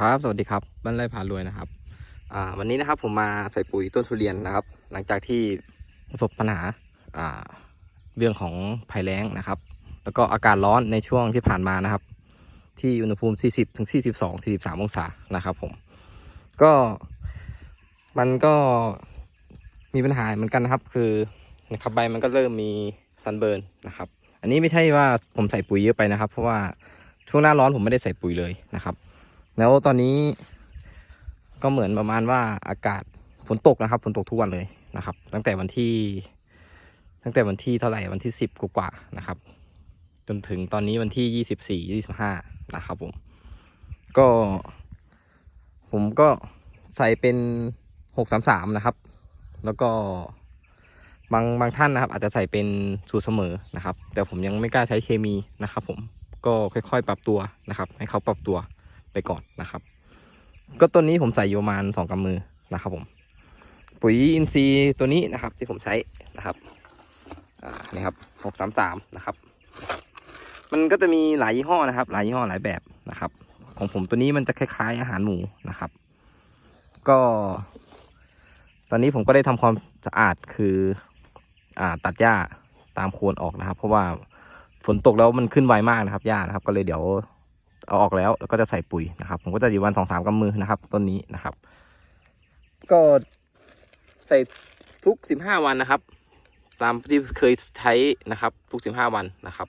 ครับ สวัสดีครับบ้านไร่พารวยนะครับ อ่า วันนี้นะครับผมมาใส่ปุ๋ยต้นทุเรียนนะครับ หลังจากที่ประสบปัญหา อ่า เรื่องของภัยแล้งนะครับ แล้วก็อากาศร้อนในช่วงที่ผ่านมานะครับ ที่อุณหภูมิ 40ถึง42 43 องศานะครับผม ก็ มันก็มีปัญหาเหมือนกันนะครับ คือนะครับใบมันก็เริ่มมีซันเบิร์นนะครับ อันนี้ไม่ใช่ว่าผมใส่ปุ๋ยเยอะไปนะครับ เพราะว่าช่วงหน้าร้อนผมไม่ได้ใส่ปุ๋ยเลยนะครับ แล้วตอนนี้ก็เหมือนประมาณว่าอากาศฝนตกนะครับฝนตกทุกวันเลยนะครับ ตั้งแต่วันที่ ตั้งแต่วันที่เท่าไหร่วันที่สิบกว่าๆนะครับ จนถึงตอนนี้วันที่ยี่สิบสี่ยี่สิบห้านะครับผม ก็ ผมก็ใส่เป็นหกสามสามนะครับ แล้วก็บางบางท่านนะครับ อาจจะใส่เป็นสูตรเสมอนะครับ แต่ผมยังไม่กล้าใช้เคมีนะครับ ผมก็ค่อยๆ ปรับตัวนะครับ ให้เขาปรับตัว ไปก่อนนะครับ ก็ต้นนี้ผมใส่อยู่ประมาณสองกำมือนะครับผม ปุ๋ยอินทรีย์ตัวนี้นะครับ ที่ผมใช้นะครับอ่านี่ครับหกสามสามนะครับ มันก็จะมีหลายยี่ห้อนะครับ หลายยี่ห้อหลายแบบนะครับ ของผมตัวนี้มันจะคล้ายๆ อาหารหมูนะครับ ก็ ตอนนี้ผมก็ได้ทำความสะอาดคืออ่าตัดหญ้าตามโคนออกนะครับ เพราะว่าฝนตกแล้วมันขึ้นไวมากนะครับหญ้านะครับ ก็เลยเดี๋ยว เอาออกแล้วแล้วก็จะใส่ปุ๋ยนะครับ ผมก็จะอยู่วันสองสามกำมือนะครับ ต้นนี้นะครับ ก็ใส่ทุกสิบห้าวันนะครับ ตามที่เคยใช้นะครับ ทุกสิบห้าวันนะครับ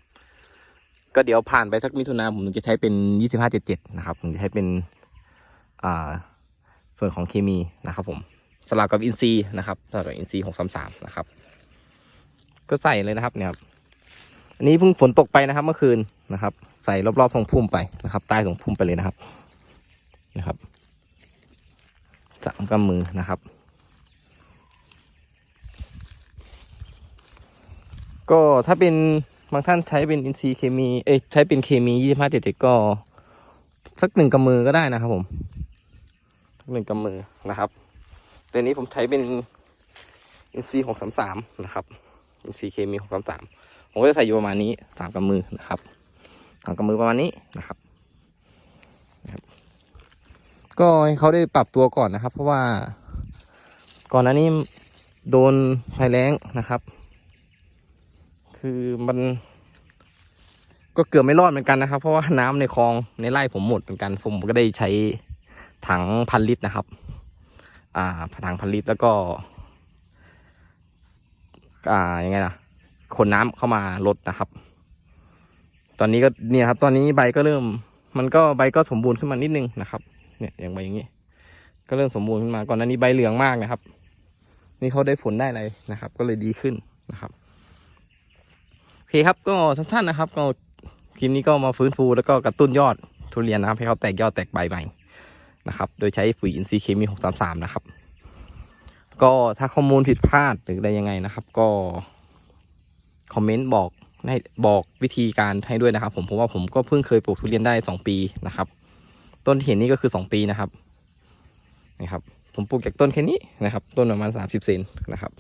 ก็เดี๋ยวผ่านไปสักมิถุนาผมจะใช้เป็นยี่สิบห้าเจ็ดเจ็ดนะครับผมจะใช้เป็นอ่าส่วนของเคมีนะครับ ผมสลับกับอินซีนะครับสลับกับอินซีหกสามสามนะครับ ก็ใส่เลยนะครับเนี่ยครับอันนี้เพิ่งฝนตกไปนะครับ เมื่อคืนนะครับ ใส่รอบๆทรงพุ่มไปนะครับ ใต้ทรงพุ่มไปเลยนะครับนะครับสามกำมือนะครับ ก็ถ้าเป็นบางท่านใช้เป็นอินทรีย์เคมีเอ้ยใช้เป็นเคมียี่สิบห้าเจ็ดเจ็ดก็ สักหนึ่งกำมือก็ได้นะครับผมสักหนึ่งกำมือนะครับแต่นี้ผมใช้เป็นอินทรีย์หกสามสามนะครับอินทรีย์เคมีหกสามสามผมก็จะใส่อยู่ประมาณนี้สามกำมือนะครับ สามกำมือประมาณนี้นะครับนะครับก็ให้เขาได้ปรับตัวก่อนนะครับ เพราะว่าก่อนหน้านี้โดนภัยแล้งนะครับ คือมันก็เกือบไม่รอดเหมือนกันนะครับ เพราะว่าน้ำในคลองในไร่ผมหมดเหมือนกัน ผมก็ได้ใช้ถังพันลิตรนะครับ อ่าถังพันลิตรแล้วก็ อ่ายังไงล่ะขนน้ำเข้ามาลดนะครับ ตอนนี้ก็เนี่ยครับ ตอนนี้ใบก็เริ่ม มันก็ใบก็สมบูรณ์ขึ้นมานิดนึงนะครับ เนี่ยอย่างใบอย่างนี้ ก็เริ่มสมบูรณ์ขึ้นมาก่อนหน้านี้ใบเหลืองมากนะครับ นี่เขาได้ผลได้อะไรนะครับ ก็เลยดีขึ้นนะครับโอเคครับก็สั้นๆนะครับ ก็คลิปนี้ก็มาฟื้นฟูแล้วก็กระตุ้นยอดทุเรียนนะครับ ให้เขาแตกยอดแตกใบใหม่นะครับ โดยใช้ปุ๋ยอินทรีย์เคมีหกสามสามนะครับ ก็ถ้าข้อมูลผิดพลาดหรืออะไรยังไงนะครับ ก็คอมเมนต์บอก ให้บอกวิธีการให้ด้วยนะครับ ผมเพราะว่าผมก็เพิ่งเคยปลูกทุเรียนได้สองปีนะครับ ต้นที่เห็นนี่ก็คือสองปีนะครับนี่ครับ ผมปลูกจากต้นแค่นี้นะครับ ต้นประมาณสามสิบเซนนะครับ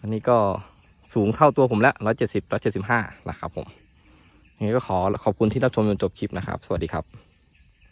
อันนี้ก็สูงเท่าตัวผมแล้วร้อยเจ็ดสิบร้อยเจ็ดสิบห้านะครับ ผมนี่ก็ขอขอบคุณที่รับชมจนจบคลิปนะครับ สวัสดีครับ